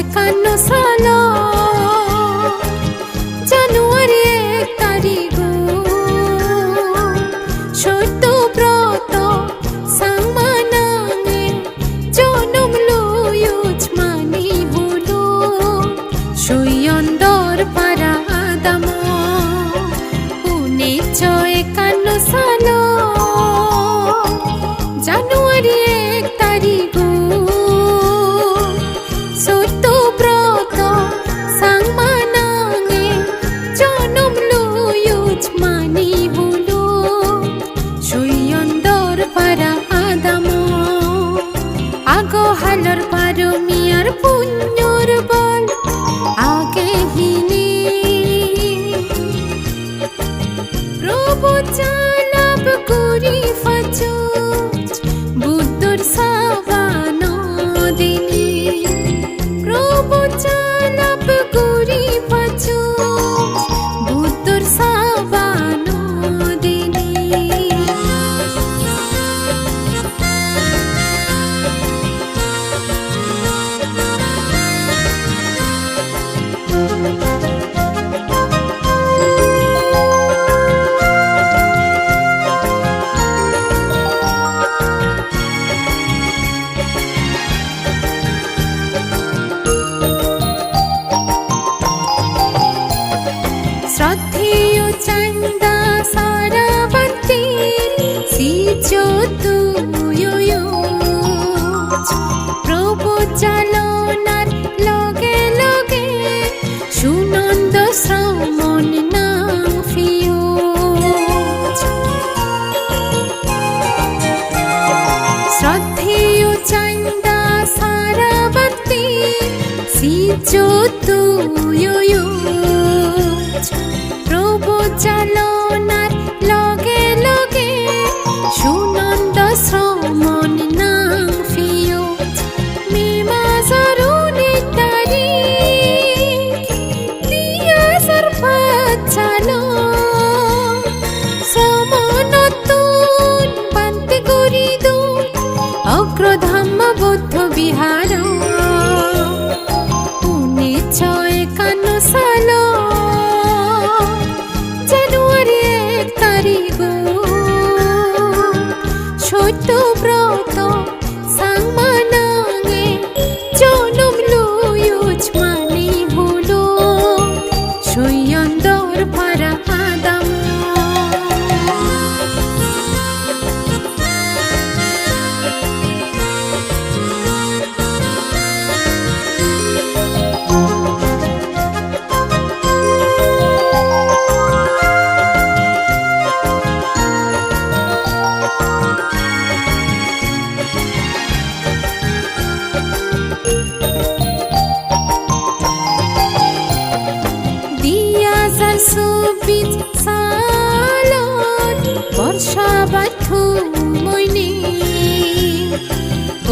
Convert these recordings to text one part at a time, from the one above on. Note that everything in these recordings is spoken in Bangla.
একান্ন সাল। জানুয়ারি এক তারিখ।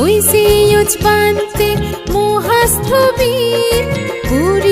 ওই সিয়জ পান্তে মোহাস্থবি পুরী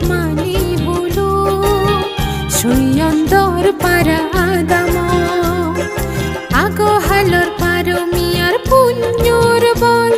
আসমানি বুলু সুয়ন্দর পারা আদাম আগো হালোর পারমিয়ার পুণ্যর বল